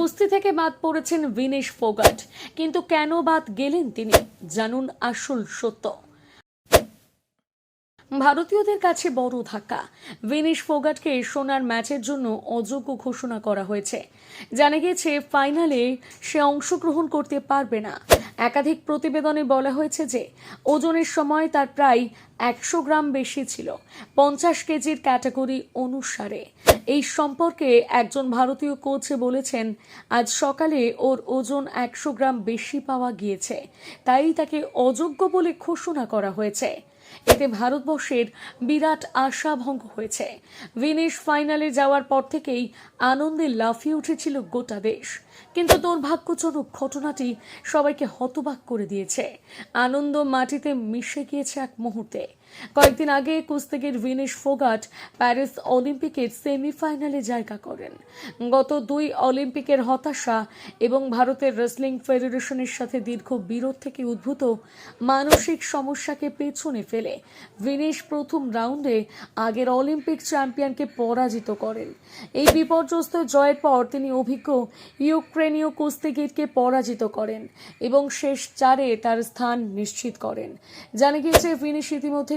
কুস্তি থেকে বাদ পড়েছেন ভিনেশ ফোগাট। কিন্তু কেন বাদ গেলেন তিনি? জানুন আসল সত্য। ভারতীয়দের কাছে বড় ধাক্কা। ভিনিশ ফোগাটকে সোনার ম্যাচের জন্য অযোগ্য ঘোষণা করা হয়েছে। জানা গিয়েছে, ফাইনালে সে অংশগ্রহণ করতে পারবে না। একাধিক প্রতিবেদনে বলা হয়েছে যে, ওজনের সময় তার প্রায় একশো গ্রাম বেশি ছিল, পঞ্চাশ কেজির ক্যাটাগরি অনুসারে। এই সম্পর্কে একজন ভারতীয় কোচ বলেছেন, আজ সকালে ওর ওজন একশো গ্রাম বেশি পাওয়া গিয়েছে, তাই তাকে অযোগ্য বলে ঘোষণা করা হয়েছে। এতে ভারতবর্ষের বিরাট আশাভঙ্গ হয়েছে। ভিনেশ ফাইনালে যাওয়ার পর থেকেই আনন্দে লাফিয়ে উঠেছিল গোটা দেশ। কিন্তু দুর্ভাগ্যজনক ঘটনাটি সবাইকে হতবাক করে দিয়েছে। আনন্দ মাটিতে মিশে গিয়েছে এক মুহূর্তে। কয়েকদিন আগে কুস্তিগির ভিনেশ ফোগাট প্যারিস অলিম্পিকের সেমিফাইনালে জায়গা করেন। গত দুই অলিম্পিকের হতাশা এবং ভারতের রেসলিং ফেডারেশনের সাথে দীর্ঘ বিরোধ থেকে উদ্ভূত মানসিক সমস্যাকে পেছনে ফেলে ভিনেশ প্রথম রাউন্ডে আগের অলিম্পিক চ্যাম্পিয়নকে পরাজিত করেন। এই বিপর্যস্ত জয়ের পর তিনি অভিজ্ঞ ইউক্রেনীয় কুস্তিগিরকে পরাজিত করেন এবং শেষ চারে তার স্থান নিশ্চিত করেন। জানা গিয়েছে, ভিনেশ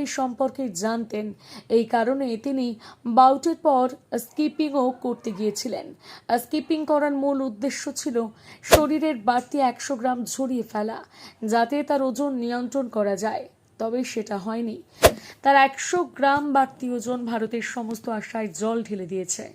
ইতিমধ্যেই সম্পর্কে জানতেন। এই কারণে তিনি বাউটের পর স্কিপিংও করতে গিয়েছিলেন। স্কিপিং করার মূল উদ্দেশ্য ছিল শরীরের বাড়তি একশো গ্রাম ঝরিয়ে ফেলা, যাতে তার ওজন নিয়ন্ত্রণ করা যায়। তবে সেটা হয়নি। তার একশো গ্রাম বাড়তি ওজন ভারতের সমস্ত আশায় জল ঢেলে দিয়েছে।